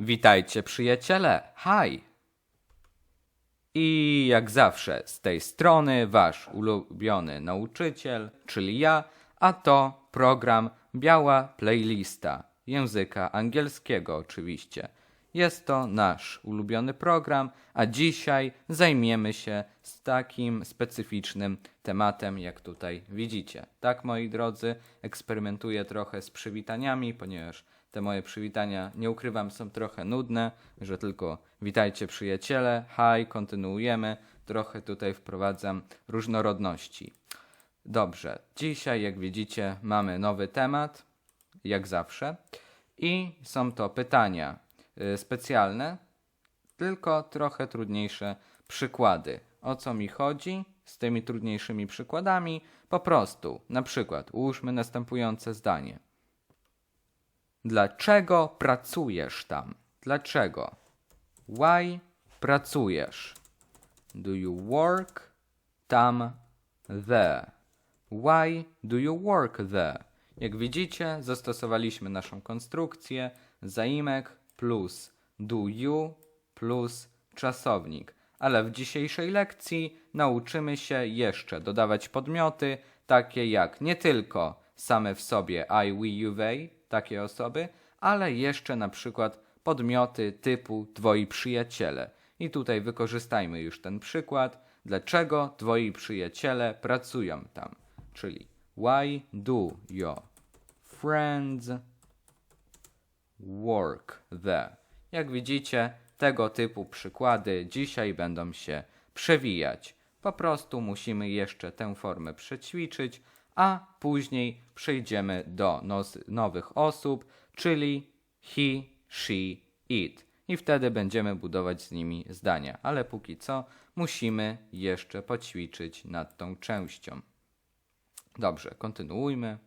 Witajcie przyjaciele, hi! I jak zawsze z tej strony wasz ulubiony nauczyciel, czyli ja, a to program Biała Playlista języka angielskiego oczywiście. Jest to nasz ulubiony program, a dzisiaj zajmiemy się z takim specyficznym tematem, jak tutaj widzicie. Tak, moi drodzy, eksperymentuję trochę z przywitaniami, ponieważ te moje przywitania, nie ukrywam, są trochę nudne, że tylko witajcie przyjaciele, hi, kontynuujemy. Trochę tutaj wprowadzam różnorodności. Dobrze, dzisiaj, jak widzicie, mamy nowy temat, jak zawsze. I są to pytania y, specjalne, tylko trochę trudniejsze przykłady. O co mi chodzi z tymi trudniejszymi przykładami? Po prostu, na przykład, ułóżmy następujące zdanie. Dlaczego pracujesz tam? Dlaczego? Why pracujesz? Do you work tam there? Why do you work there? Jak widzicie, zastosowaliśmy naszą konstrukcję zaimek plus do you plus czasownik. Ale w dzisiejszej lekcji nauczymy się jeszcze dodawać podmioty, takie jak nie tylko same w sobie I, we, you, they, takie osoby, ale jeszcze na przykład podmioty typu twoi przyjaciele. I tutaj wykorzystajmy już ten przykład, dlaczego twoi przyjaciele pracują tam. Czyli why do your friends work there? Jak widzicie, tego typu przykłady dzisiaj będą się przewijać. Po prostu musimy jeszcze tę formę przećwiczyć, a później przejdziemy do nowych osób, czyli he, she, it. I wtedy będziemy budować z nimi zdania. Ale póki co musimy jeszcze poćwiczyć nad tą częścią. Dobrze, kontynuujmy.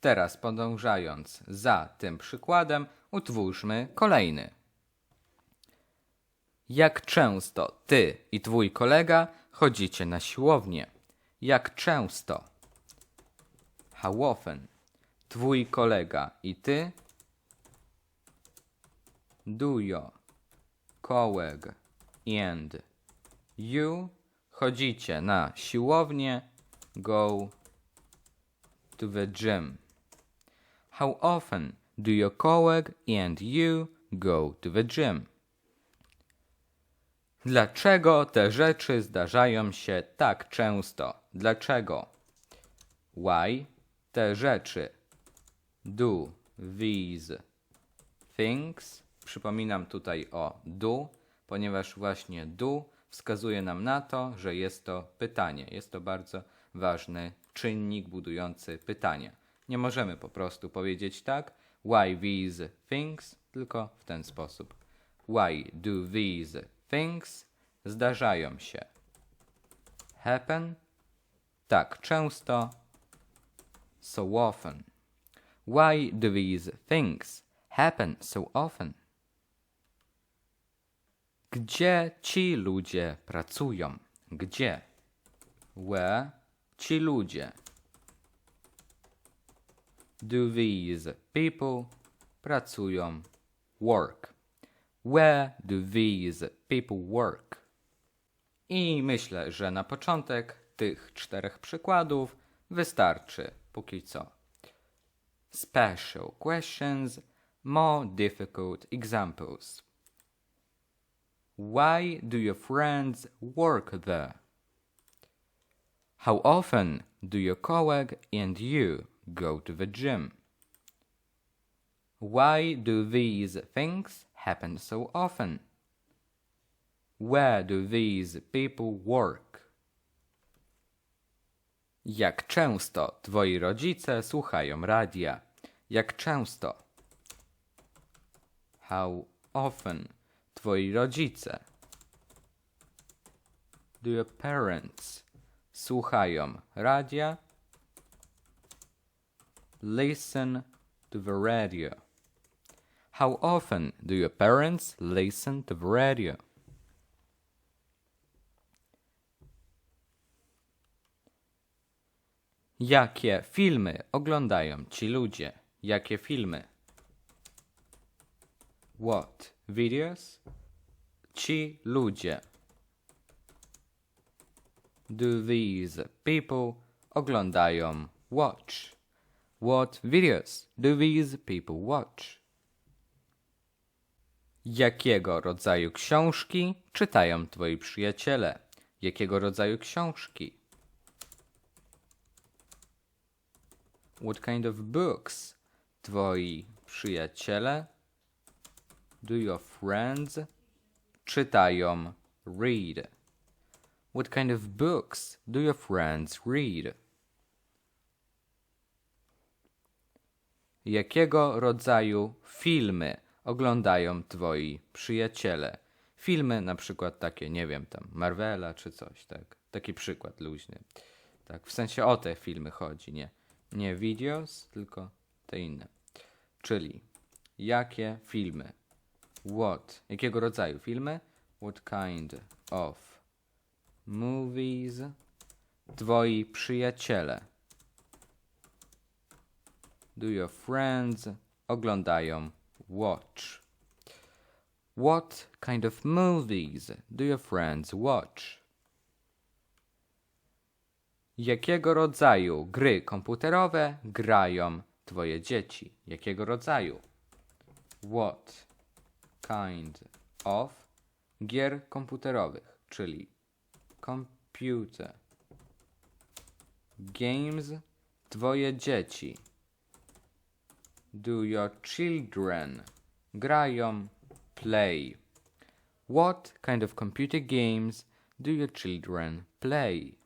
Teraz podążając za tym przykładem, utwórzmy kolejny. Jak często ty i twój kolega chodzicie na siłownię? Jak często? How often? Twój kolega i ty your colleague and you chodzicie na siłownię go to the gym. How often do your colleague and you go to the gym? Dlaczego te rzeczy zdarzają się tak często? Dlaczego? Why te rzeczy do these things? Przypominam tutaj o do, ponieważ właśnie do wskazuje nam na to, że jest to pytanie. Jest to bardzo ważny czynnik budujący pytania. Nie możemy po prostu powiedzieć tak, why these things, tylko w ten sposób. Why do these things zdarzają się? Happen? Tak często. So often. Why do these things happen so often? Gdzie ci ludzie pracują? Gdzie? Where ci ludzie? Do these people pracują? Work. Where do these people work? I myślę, że na początek tych czterech przykładów wystarczy póki co. Special questions, more difficult examples. Why do your friends work there? How often do your colleague and you go to the gym? Why do these things happen so often? Where do these people work? Jak często twoi rodzice słuchają radia? Jak często? How often twoi rodzice? Do your parents słuchają radia? Listen to the radio. How often do your parents listen to the radio? Jakie filmy oglądają ci ludzie? Jakie filmy? What videos? Ci ludzie. Do these people oglądają watch? What videos do these people watch? Jakiego rodzaju książki czytają twoi przyjaciele? Jakiego rodzaju książki? What kind of books twoi przyjaciele? Do your friends czytają read? What kind of books do your friends read? Jakiego rodzaju filmy oglądają twoi przyjaciele? Filmy na przykład takie, nie wiem, tam Marvela czy coś, tak? Taki przykład luźny. Tak, w sensie o te filmy chodzi, nie, nie videos, tylko te inne. Czyli jakie filmy? What? Jakiego rodzaju filmy? What kind of movies? Twoi przyjaciele. Do your friends oglądają watch? What kind of movies do your friends watch? Jakiego rodzaju gry komputerowe grają twoje dzieci? Jakiego rodzaju? What kind of gier komputerowych, czyli computer games twoje dzieci. Do your children. Grają. Play. What kind of computer games do your children play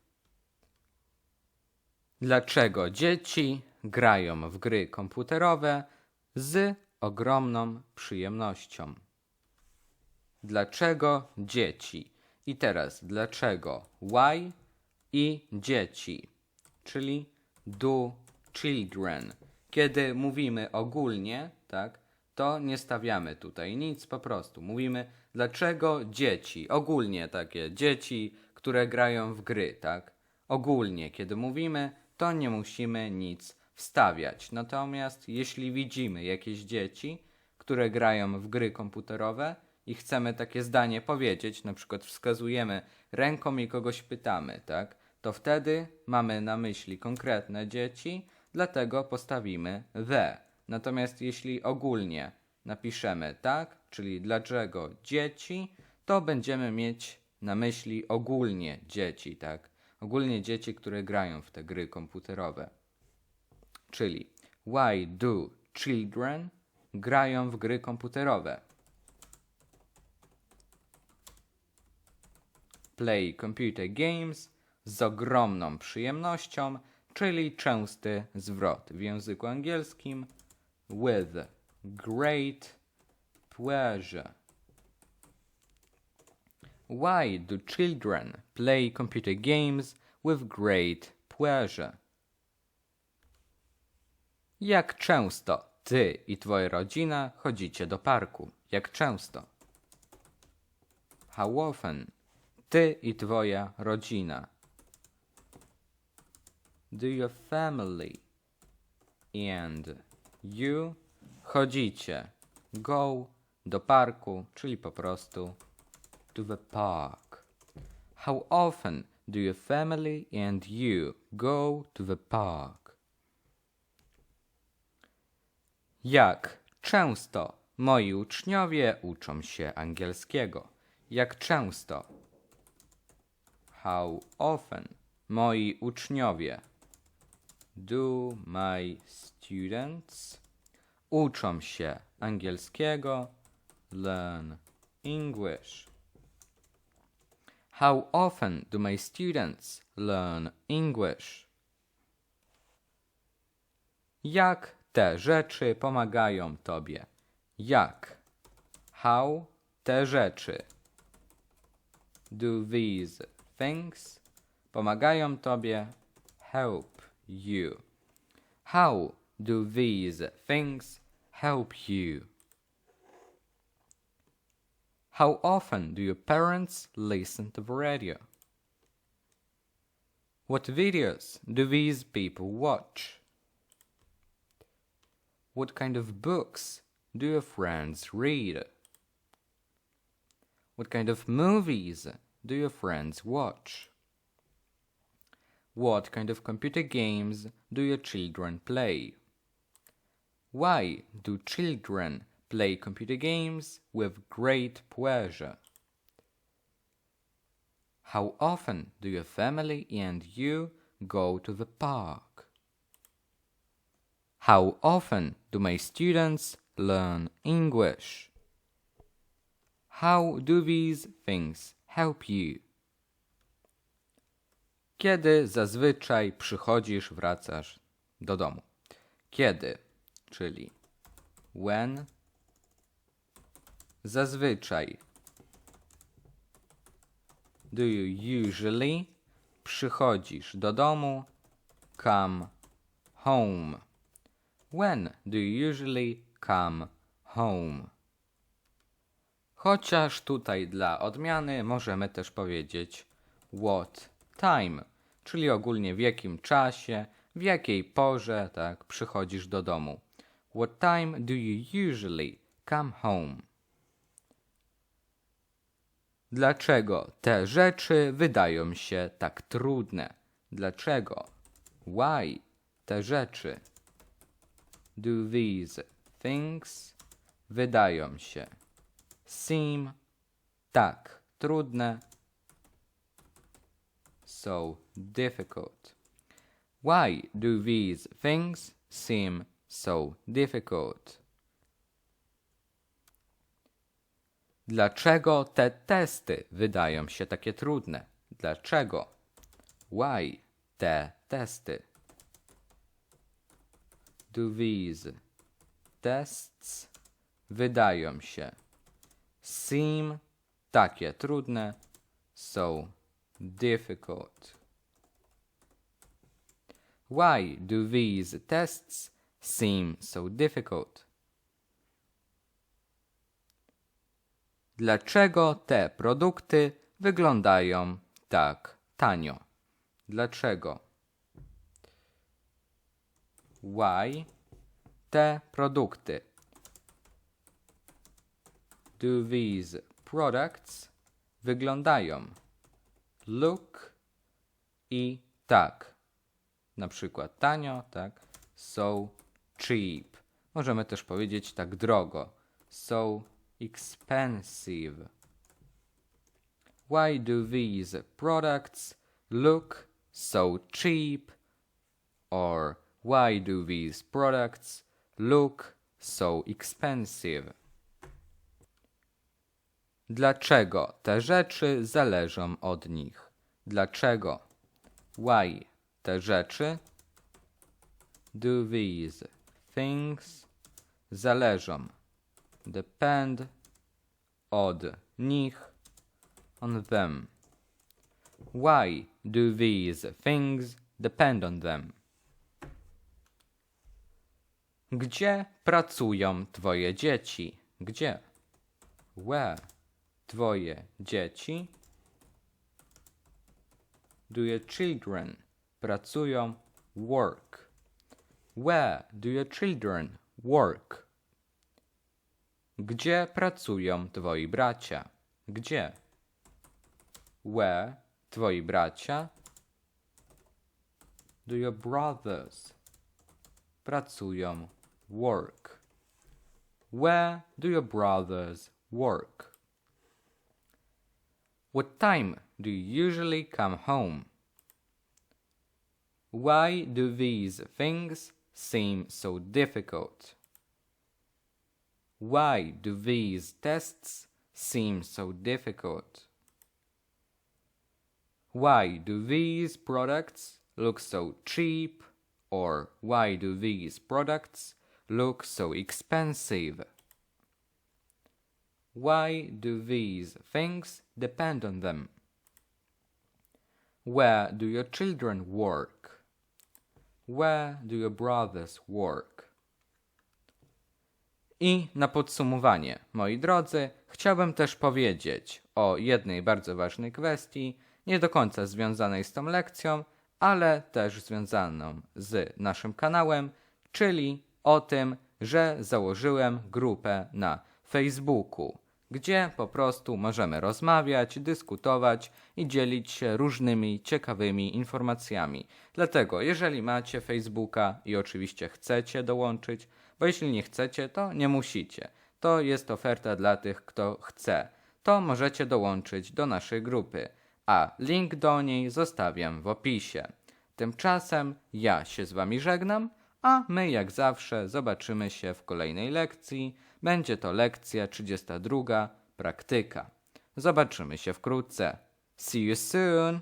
Dlaczego dzieci grają w gry komputerowe z ogromną przyjemnością? Dlaczego dzieci? I teraz dlaczego why i dzieci, czyli do children. Kiedy mówimy ogólnie, tak, to nie stawiamy tutaj nic, po prostu mówimy dlaczego dzieci, ogólnie takie dzieci, które grają w gry, tak? Ogólnie, kiedy mówimy, to nie musimy nic wstawiać. Natomiast jeśli widzimy jakieś dzieci, które grają w gry komputerowe i chcemy takie zdanie powiedzieć, na przykład wskazujemy ręką i kogoś pytamy, tak? To wtedy mamy na myśli konkretne dzieci, dlatego postawimy the. Natomiast jeśli ogólnie napiszemy tak, czyli dlaczego dzieci, to będziemy mieć na myśli ogólnie dzieci, tak? Ogólnie dzieci, które grają w te gry komputerowe. Czyli why do children grają w gry komputerowe? Play computer games z ogromną przyjemnością, czyli częsty zwrot w języku angielskim with great pleasure. Why do children play computer games with great pleasure? Jak często ty i twoja rodzina chodzicie do parku? Jak często? How often ty i twoja rodzina? Do your family and you chodzicie go do parku, czyli po prostu to the park. How often do your family and you go to the park? Jak często moi uczniowie uczą się angielskiego? Jak często? How often moi uczniowie do my students uczą się angielskiego? Learn English. How often do my students learn English? Jak te rzeczy pomagają tobie? Jak? How te rzeczy do these things pomagają tobie? Help you. How do these things help you? How often do your parents listen to the radio? What videos do these people watch? What kind of books do your friends read? What kind of movies do your friends watch? What kind of computer games do your children play? Why do children play computer games with great pleasure? How often do your family and you go to the park? How often do my students learn English? How do these things help you? Kiedy zazwyczaj przychodzisz, wracasz do domu? Kiedy, czyli when, zazwyczaj. Do you usually przychodzisz do domu? Come home. When do you usually come home? Chociaż tutaj dla odmiany możemy też powiedzieć what time, czyli ogólnie w jakim czasie, w jakiej porze, tak, przychodzisz do domu. What time do you usually come home? Dlaczego te rzeczy wydają się tak trudne? Dlaczego? Why te rzeczy? Do these things wydają się seem tak trudne so difficult? Why do these things seem so difficult? Dlaczego te testy wydają się takie trudne? Dlaczego? Why te testy? Do these tests wydają się seem takie trudne so difficult? Why do these tests seem so difficult? Dlaczego te produkty wyglądają tak tanio? Dlaczego? Why te produkty? Do these products wyglądają look i tak. Na przykład tanio, tak? So cheap. Możemy też powiedzieć tak drogo. So expensive. Why do these products look so cheap? Or why do these products look so expensive? Dlaczego te rzeczy zależą od nich? Dlaczego? Why te rzeczy? Do these things zależą? Depend od nich on them. Why do these things depend on them? Gdzie pracują twoje dzieci? Gdzie? Where? Twoje dzieci? Do your children pracują? Work. Where do your children work? Gdzie pracują twoi bracia? Gdzie? Where twoi bracia? Do your brothers pracują? Work. Where do your brothers work? What time do you usually come home? Why do these things seem so difficult? Why do these tests seem so difficult? Why do these products look so cheap? Or why do these products look so expensive? Why do these things depend on them? Where do your children work? Where do your brothers work? I na podsumowanie, moi drodzy, chciałbym też powiedzieć o jednej bardzo ważnej kwestii, nie do końca związanej z tą lekcją, ale też związaną z naszym kanałem, czyli o tym, że założyłem grupę na Facebooku, gdzie po prostu możemy rozmawiać, dyskutować i dzielić się różnymi ciekawymi informacjami. Dlatego, jeżeli macie Facebooka i oczywiście chcecie dołączyć, bo jeśli nie chcecie, to nie musicie. To jest oferta dla tych, kto chce. To możecie dołączyć do naszej grupy, a link do niej zostawiam w opisie. Tymczasem ja się z Wami żegnam, a my jak zawsze zobaczymy się w kolejnej lekcji. Będzie to lekcja 32, praktyka. Zobaczymy się wkrótce. See you soon!